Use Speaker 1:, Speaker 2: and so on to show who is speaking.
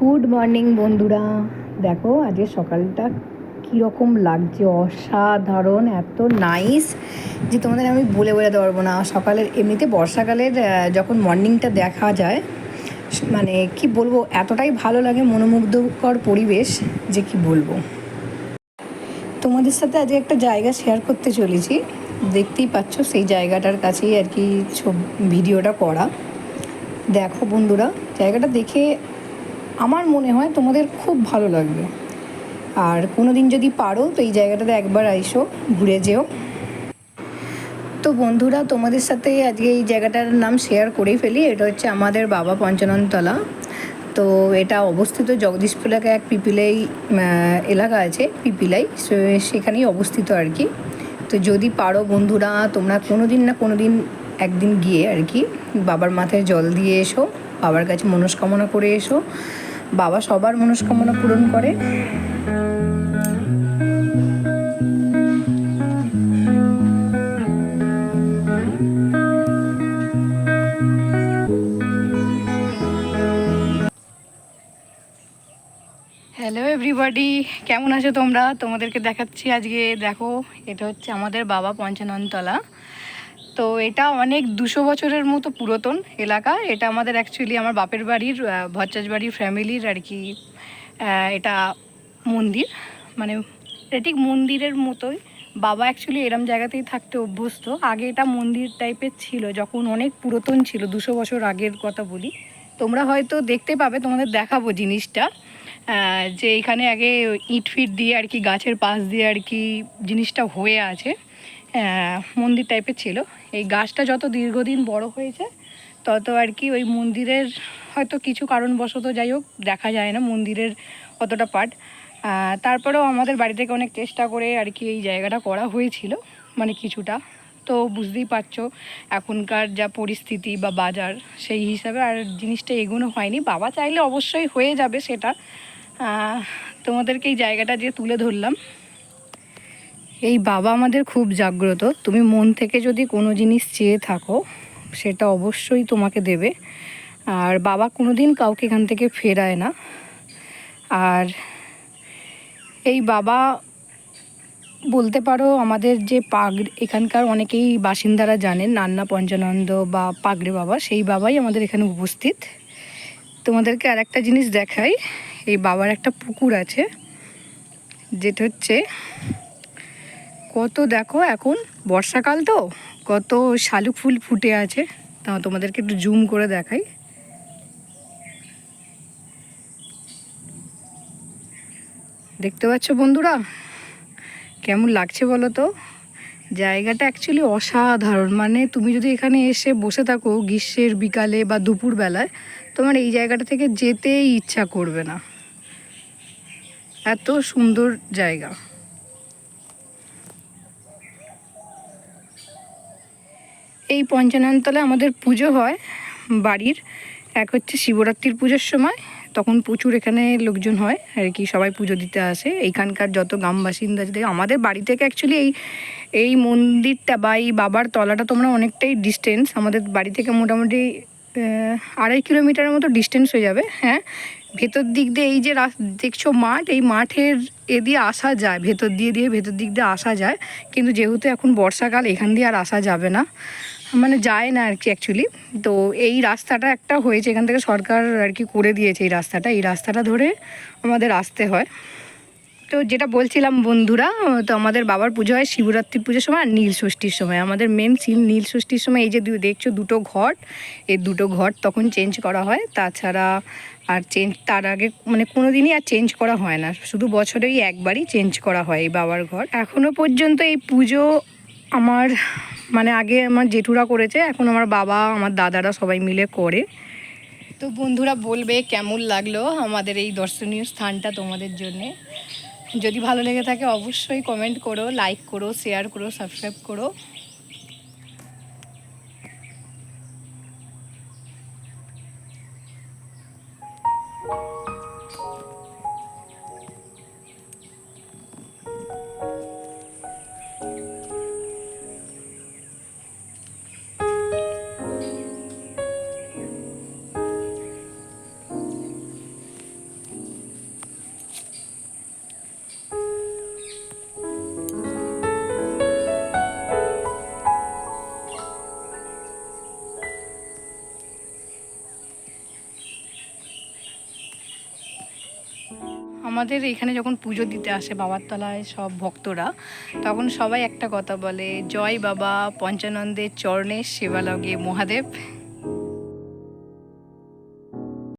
Speaker 1: Good morning বন্ধুরা। দেখো, আজকে সকালটা কীরকম লাগছে? অসাধারণ, এত নাইস যে তোমাদের আমি বলে বোঝাতে পারব না। সকালের এমনিতে বর্ষাকালের যখন মর্নিংটা দেখা যায় মানে কি বলব, এতটাই ভালো লাগে মনোমুগ্ধকর পরিবেশ যে কি বলব। তোমাদের সাথে আজকে একটা জায়গা শেয়ার করতে চলেছি। দেখতেই পাচ্ছ সেই জায়গাটার কাছেই আর কি ভিডিওটা করা। দেখো বন্ধুরা, জায়গাটা দেখে আমার মনে হয় তোমাদের খুব ভালো লাগবে। আর কোনো দিন যদি পারো, তো এই জায়গাটাতে একবার আইসো, ঘুরে যেও। তো বন্ধুরা, তোমাদের সাথে আজকে এই জায়গাটার নাম শেয়ার করেই ফেলি। এটা হচ্ছে আমাদের বাবা পঞ্চাননতলা। তো এটা অবস্থিত জগদীশপুর এলাকায় এক পিপিলাই এলাকা আছে, পিপিলাই। সেখানেই অবস্থিত আর কি। তো যদি পারো বন্ধুরা, তোমরা কোনো দিন না কোনো দিন একদিন গিয়ে আর কি, বাবার মাথায় জল দিয়ে এসো। বাবার কাছে মনস্কামনা করে এসো। বাবা সবার মনস্কামনা পূরণ করে। হ্যালো এভরিবডি কেমন আছো তোমরা? তোমাদেরকে দেখাচ্ছি আজকে। দেখো, এটা হচ্ছে আমাদের বাবা পঞ্চাননতলা। তো এটা অনেক দুশো বছরের মতো পুরাতন এলাকা। এটা আমাদের অ্যাকচুয়ালি আমার বাপের বাড়ির ভট্টাচ বাড়ির ফ্যামিলির আর কি এটা মন্দির। মানে এটা ঠিক মন্দিরের মতোই। বাবা অ্যাকচুয়ালি এরম জায়গাতেই থাকতে অভ্যস্ত। আগে এটা মন্দির টাইপের ছিল, যখন অনেক পুরাতন ছিল, দুশো বছর আগের কথা বলি। তোমরা হয়তো দেখতে পাবে, তোমাদের দেখাবো জিনিসটা। যে এখানে আগে ইট ফিট দিয়ে আর কি, গাছের পাশ দিয়ে আর কি জিনিসটা হয়ে আছে। মন্দির টাইপের ছিল। এই গাছটা যত দীর্ঘদিন বড় হয়েছে, তত আর কি ওই মন্দিরের হয়তো কিছু কারণবশত যাই হোক, দেখা যায় না মন্দিরের অতটা পার্ট তারপরেও আমাদের বাড়ি থেকে অনেক চেষ্টা করে আর কি এই জায়গাটা করা হয়েছিল মানে কিছুটা। তো বুঝতেই পারছ, এখনকার যা পরিস্থিতি বা বাজার, সেই হিসাবে আর জিনিসটা এগোনো হয়নি। বাবা চাইলে অবশ্যই হয়ে যাবে সেটা। তোমাদেরকে এই জায়গাটা যে তুলে ধরলাম। এই বাবা আমাদের খুব জাগ্রত। তুমি মন থেকে যদি কোনো জিনিস চেয়ে থাকো, সেটা অবশ্যই তোমাকে দেবে। আর বাবা কোনো দিন কাউকে এখান থেকে ফেরায় না। আর এই বাবা, বলতে পারো আমাদের যে পাগড়ি এখানকার অনেকেই বাসিন্দারা জানেন, নান্না পঞ্চানন্দ বা পাগড়ে বাবা, সেই বাবাই আমাদের এখানে উপস্থিত। তোমাদেরকে আর একটা জিনিস দেখাই। এই বাবার একটা পুকুর আছে, যেটা হচ্ছে কত দেখো এখন? বর্ষাকাল তো? কত শালুক ফুল ফুটে আছে। তা তোমাদেরকে একটু জুম করে দেখাই। দেখতে পাচ্ছ বন্ধুরা? কেমন লাগছে বলো তো? জায়গাটা অ্যাকচুয়ালি অসাধারণ। মানে তুমি যদি এখানে এসে বসে থাকো গ্রীষ্মের বিকালে বা দুপুরবেলায়, তোমার এই জায়গাটা থেকে যেতেই ইচ্ছা করবে না। এত সুন্দর জায়গা। এই পঞ্চাননতলায় আমাদের পুজো হয় বাড়ির। এক হচ্ছে শিবরাত্রির পুজোর সময়, তখন প্রচুর এখানে লোকজন হয়, আর কি সবাই পুজো দিতে আসে। এইখানকার যত গ্রাম বাসিন্দা যদি আমাদের বাড়ি থেকে অ্যাকচুয়ালি এই এই মন্দিরটা বা এই বাবার তলাটা তোমরা অনেকটাই ডিস্টেন্স আমাদের বাড়ি থেকে মোটামুটি আড়াই কিলোমিটারের মতো ডিস্টেন্স হয়ে যাবে হ্যাঁ? ভেতর দিক দিয়ে এই যে দেখছ মাঠ, এই মাঠের এ দিয়ে আসা যায়, ভেতর দিয়ে দিয়ে ভেতর দিক দিয়ে আসা যায়। কিন্তু যেহেতু এখন বর্ষাকাল, এখান দিয়ে আর আসা যাবে না। মানে যায় না আর কি অ্যাকচুয়ালি তো এই রাস্তাটা একটা হয়েছে, এখান থেকে সরকার আর কি করে দিয়েছে এই রাস্তাটা। এই রাস্তাটা ধরে আমাদের আসতে হয়। তো যেটা বলছিলাম বন্ধুরা, তো আমাদের বাবার পুজো হয় শিবরাত্রি পুজোর সময় আর নীল ষষ্ঠীর সময়। আমাদের মেন সিন নীল ষষ্ঠীর সময়, এই যে দেখছ দুটো ঘট, এই দুটো ঘট তখন চেঞ্জ করা হয়। তাছাড়া আর চেঞ্জ তার আগে মানে কোনো দিনই আর চেঞ্জ করা হয় না। শুধু বছরেই একবারই চেঞ্জ করা হয় এই বাবার ঘর এখনও পর্যন্ত এই পুজো আমার মানে আগে আমার জেঠুরা করেছে, এখন আমার বাবা, আমার দাদারা সবাই মিলে করে। তো বন্ধুরা বলবে কেমন লাগল আমাদের এই দর্শনীয় স্থানটা তোমাদের জন্যে? যদি ভালো লেগে থাকে অবশ্যই কমেন্ট করো লাইক করো শেয়ার করো সাবস্ক্রাইব করো। আমাদের এখানে যখন পুজো দিতে আসে বাবার তলায় সব ভক্তরা, তখন সবাই একটা কথা বলে, জয় বাবা, পঞ্চানন্দের চরণে সেবা লগে, মহাদেব।